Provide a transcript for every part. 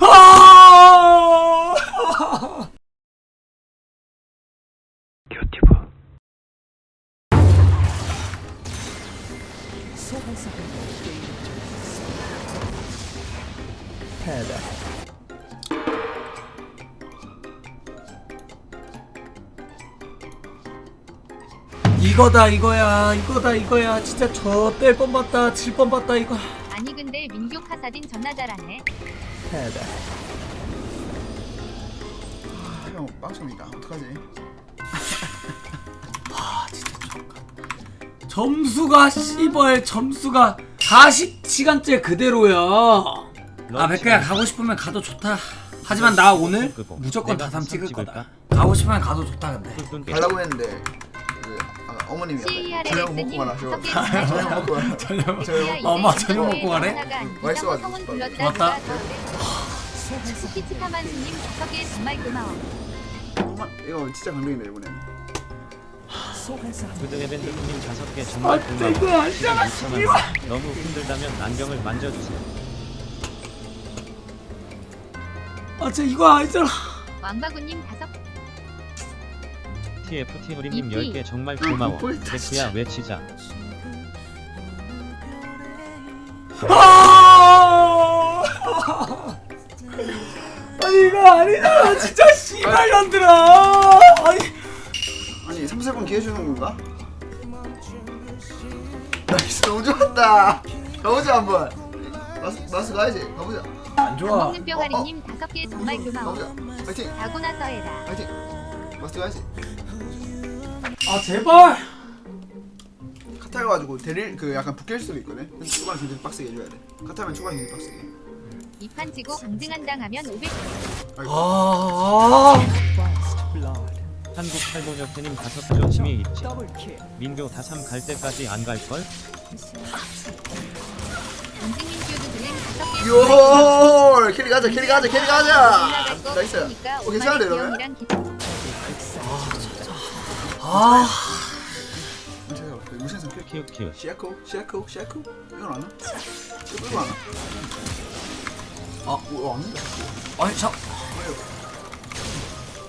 아! 이거다 이거야 이거다 이거야. 진짜 저 뗄 뻔 봤다 질 뻔 봤다 이거. 아니 근데 민규 카사딘 존나 잘하네. 아, 형 빵점이다. 어떡하지? 점수가 씨발 점수가 40시간째 그대로야. 아 백그야 가고 싶으면 가도 좋다. 하지만 나 오늘 무조건 다삼 찍을 거다. 가고 싶으면 가도 좋다 근데. 가려고 했는데 어머님이 저녁 먹고 가라. 저 저녁 먹고 가라. 저녁 저녁 엄마 저녁 먹고 가래? 맛있어가지고. 좋았다. 스키치카만 스님 다섯 개 정말 고마워. 이거 진짜 감동이네 이번에. 구등의 밴드님 다섯 개아 정말 고마워. 너무 힘들다면 안경을 만져주세요. 아 진짜 이거 아니잖아 왕바구님 다섯 TFT 우리님 이피. 10개 정말 아, 고마워. 데크야 진짜. 외치자. 아! 아니 이거 아니잖아 진짜 씨발년들아 아니 아니 3, 4번 기회 주는 건가? 나이스 너무 좋았다. 가보자 한번. 마스 마스 가야지. 가보자. 안 좋아 먹는 뿅아리님 다섯 개 정말 고마워. 가보자. 파이팅. 자고 나서 해라. 파이팅. 마스 가야지. 아 제발 카타 가지고 대릴 그 약간 붙길 수도 있거든. 초반 굉장히 빡세게 해줘야 돼. 카타면 초반 굉장히 빡세게. 이판 지고 강등한 당 하면 500. 아 한국 탈모녀태님 다섯 개 조심히 있지. 민교 다삼 갈 때까지 안 갈걸? 강등인 뷰드 블랙 다섯 개. 요 캐리 가자 캐리 가자 캐리 가자. 나이스. 어 괜찮은데 기- 아. 그 무신선 캐리. 키우키우. 시아코 시아코 시아코 이건 안 와? 이거 이거 안 와? 아, 뭐안 온다. 아니 저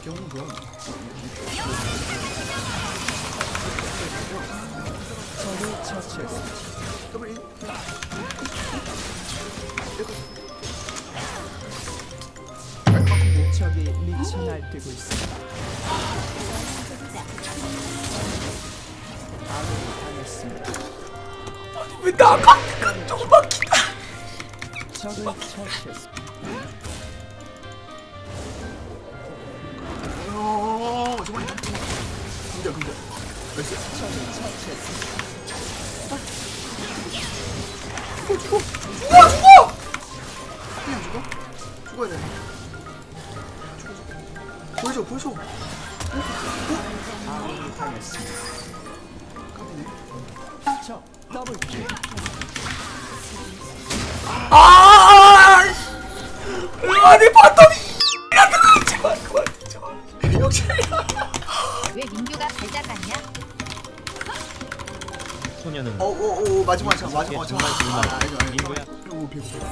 경험 좋아. 더블 인. 적이 미쳐 날뛰고 있습니다. 당했습니다. 왜 나가 조금만 기다려 적을 처치했습니다. 근데 근데. 아니 바텀이 이라들아 제발 그만 제발 역시야. 왜 민규가 발작하냐? 소녀는 어, 오, 오, 마지막 개 마지막 참. 정말 고마워. 아, 알죠, 알죠. 민구야. 오, 배고파.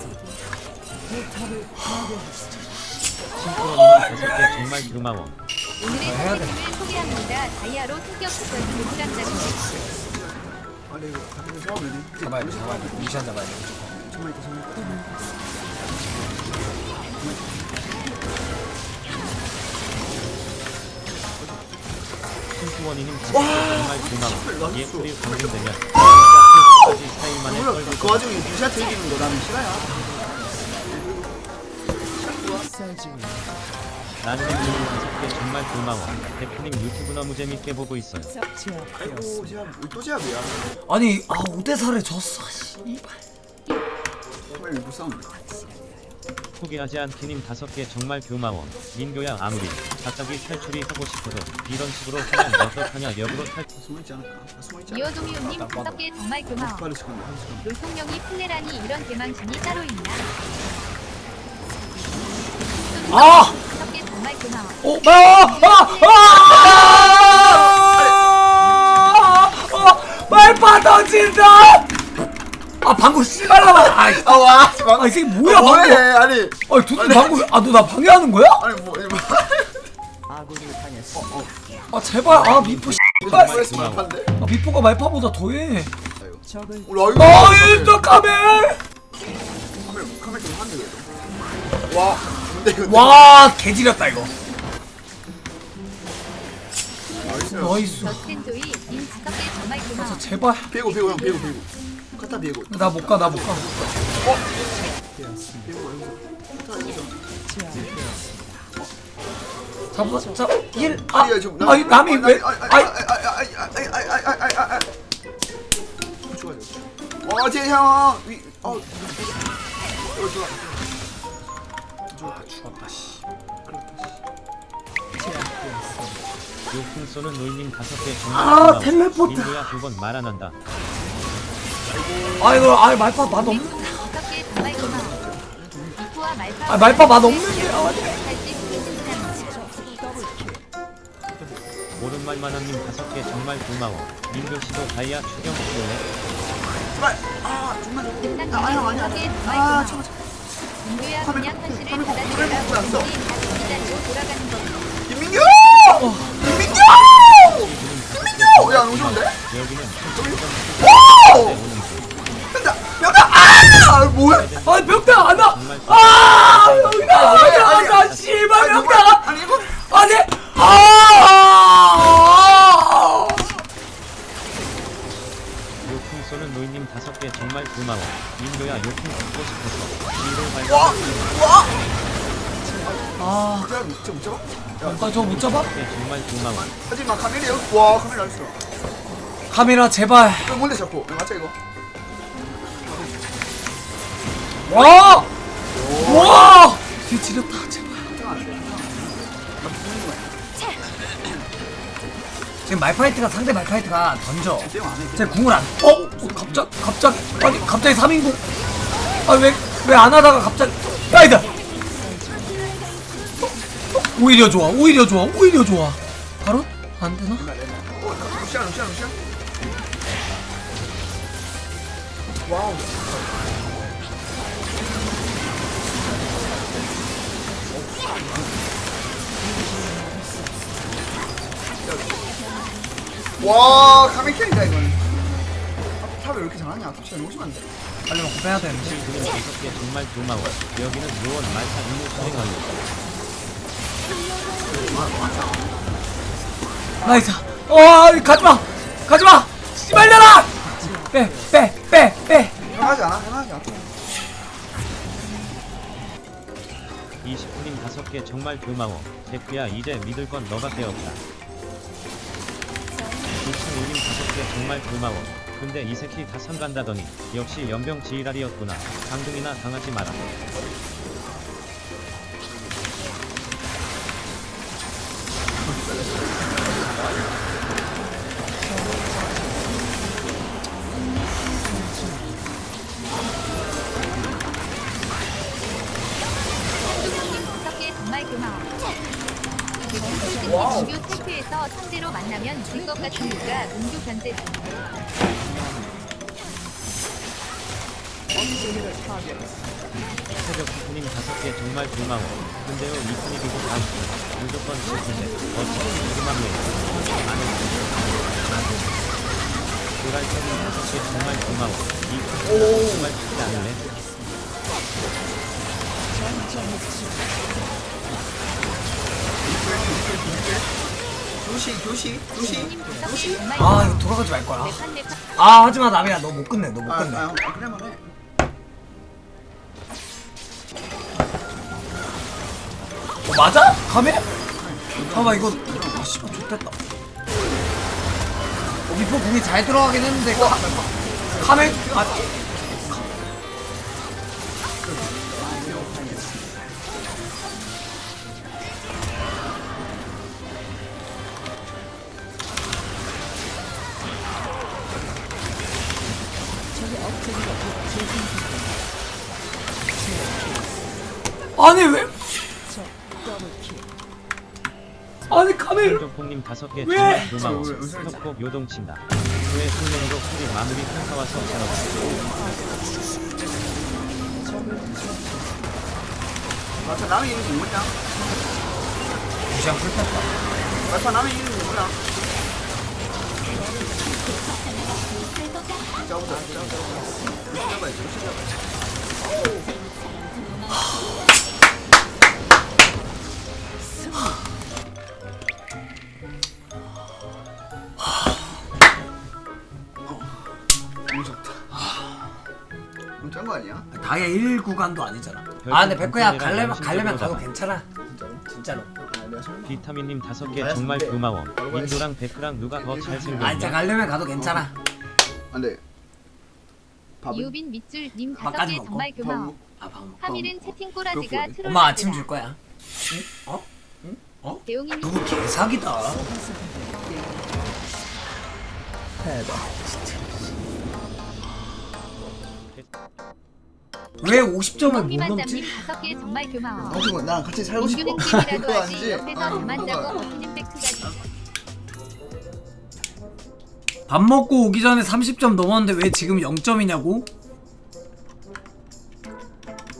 신프로님 다섯 개 정말 고마워. 오늘의. 선생님을 소개합니다. 다이아로 승격 특별 도시락장 아, 네, 이거 가끔 잡아보네. 잡아야 돼 잡아야 돼 미션 잡아야 돼 정말 있다, 정말. 신수원이님 정말 고마워. 예술이 방송되면 끝까지 스타일만의 몰라, 썰고 그 와중에 뷰샷 이기는 거 나는 싫어요. 나는 다섯 개 정말 고마워. 대표님 유튜브 너무 재밌게 보고 있어요. 아이고, 제압, 또 제압이야. 아니 아 5대 4를 졌어 씨발 정말 못 싸운다. 포기하지 않기님 다섯 개 정말 교마워. 민교야 아무리 갑자기 탈출이 하고 싶어도 이런 식으로 하면 어떡하냐 역으로 탈. 숨어있지 않을까? 숨어있지 않을까? 이호동이님 다섯 개 정말 교마워. 노통령이 플레라니 이런 개망신이 따로 있나? 아! 다섯 개 정말 교마워. 오! 아! 아! 아! 아! 아! 말 빠져진다! 아 방구 씨발 나와. 아, 아, 와, 방... 아, 이 새끼 뭐야 아, 방구. 뭐해? 아니, 아니 도대체 방구. 아, 너 나 방해하는 거야? 아니 뭐, 이 어, 어. 아, 제발. 아, 미포 씨발. 아, 미포가 말파보다 더해. 아, 일단 카멜. 와와 개지렸다 이거. 나이스. 나이스. 아, 제발. 피고 피고 형, 피고 피고. 카타 밀고 나 못 가, 나 못 가. 밀고 여기서 카타 여기서 잡아, 잡, 일, 아, 아니, 지금 남- 아니, 남이 왜, 아니, 아니, 아이, 아니, 아니, 아니, 아니, 아니, 아니, 아니, 아니, 아니. 좋아요. 어, 제 형. 위, 어, 이거 좋아. 좋아. 죽었다, 씨. 요풍 쏘는 놀림 다섯 개. 아, 텔레포트. 민구야 두번 말 안 한다. 아 이거 아 말파 맛 없.. 민구 다섯 개 정말 고마워. 이프와 말파. 아, 말파 맛 없는데, 아. 오른말만함님 다섯 개 정말 고마워. 민규 씨도 다이아 추경 필요해. 제발 아 정말 김상민님 아, 아니야, 아. 잠깐 민규야 그냥 현실을 카메라, 받아들여라. 카메라 보고 왔어. 우리 다시 이 자리로 돌아가는 겁니다. 김민규 김민규 김민규 야 너무 좋은데 여기는 오 명다 아 뭐야 아 명당 안와 정말 아 명당 안 와 아니, 나 씨발 명당. 아니 이거 아 요풍 쏘는 노이님 다섯 개 정말 고마워. 민규야 요풍 듣고 싶어서 뒤로 와. 와. 아, 진짜 못 진짜 못 잡아? 야 아, 저거 못 잡아? 개 정말 고마워. 하지마 카메라 여기 와 카메라 있어 카메라 제발 이거 뭔데 자꾸 야, 맞자 이거 와! 와! 뒤 지렸다 제발 지금 말파이트가 상대 말파이트가 던져 제 궁을 안 어? 어 갑작 갑작 아니 갑자기 3인공 아왜 왜 안 하다가 갑자기 나이다 오히려 좋아 오히려 좋아 오히려 좋아 바로? 안 되나? 어 와우 와 카메킬이다 이건 탑을 왜 이렇게 잘하냐? 탑시간 너무 심한데. 빨리 먹고 빼야 되는데. 개 정말 고마워. 여기는 말파 임무 수행 완료. 나이스. 어 가지마! 가지마! 씨발려라 빼빼빼빼! 편하지 않아? 편하지 않아? 20분님 다섯 개 정말 고마워. 데크야 이제 믿을 건 너밖에 없다. 조창우님 다섯 개 정말 고마워. 근데 이 새끼 다 삼간다더니 역시 연병 지랄이었구나. 강등이나 당하지 마라. 고마워. 솔직히 민규 테스트에서 상대로 만나면 질것 같으니까 민규 견제 좀. 새벽 후님 다섯 개 정말 고마워. 근데요 이 판이 비고 다음 주 무조건 실패인데 어차피 우리만 내. 나는 도랄터님 다섯 개 정말 고마워. 이판 정말 쉽지 않을래? 교시 교시 교시? 수경님 다섯 개 정말 아. 이거 돌아가지 말 거야 매판 아 하지마 남이야. 너 못 끝내 너 못 아, 끝내. 아, 아 해. 어, 맞아? 카메? 잠깐만 이거. 아 씨발 좋됐다. 어, 미포 공이 잘 들어가긴 했는데 카, 카메? 아 아니 카메라 한종폭님 다섯 개 왜? 정말 고마워. 왜, 왜, 왜, 왜, 요동친다. 그의 숙명으로 탈출이 마무리 평가 와서 잘하고 말파 남의 이름이 뭐냐? 무시한 풀렸다 말파 남의 이름이 뭐냐? 짜보자 짜보자 구간도 아니잖아 아 근데 백구야 분들이랑 갈래면 가도. 괜찮아 진짜로? 진짜로 아 내가 설마 비타민님 다섯 개 정말 고마워. 민도랑 백크랑 누가 더아 진짜 잘생겼냐? 갈래면 가도 괜찮아 안 돼 밥은? 이우빈 밑줄 님 다섯 밥까지 개 먹고? 정말 고마워. 아밥 먹고 하밀은 채팅 꼬라지가 트롤. 엄마 아침 줄 거야 응? 어? 대웅이님 누구 개사기다 왜 50점을 못 넘지? 다섯 개 정말 고마워. 당신 나랑 같이 살고 싶어 민규는 팀이라도 그거 하지 아니지? 옆에서 아, 그만 그거 자고 버티는 팩트가지. 밥 먹고 오기 전에 30점 넘었는데 왜 지금 0점이냐고?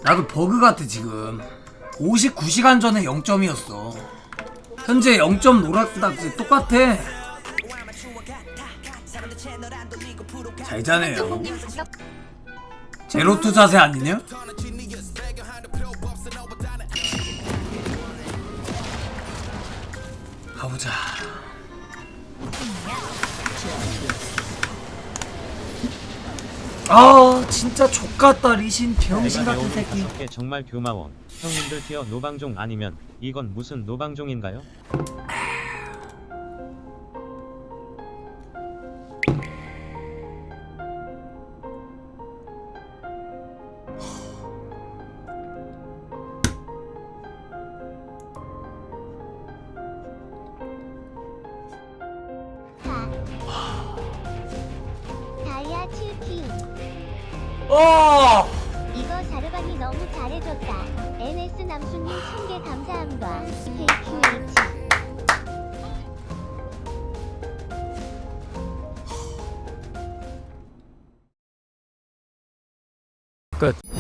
나도 버그 같아 지금 59시간 전에 0점이었어 현재 0점 노랗다 똑같아 잘 자네요 제로 투 자세 아니냐? 가보자 아 진짜 족같다 리신 병신 같은 새끼 정말 고마워. 형님들 티어 노방종 아니면 이건 무슨 노방종인가요? 어! 이거 자르반이 너무 잘해줬다. NS 남순님 1000개 감사합니다. KQH 끝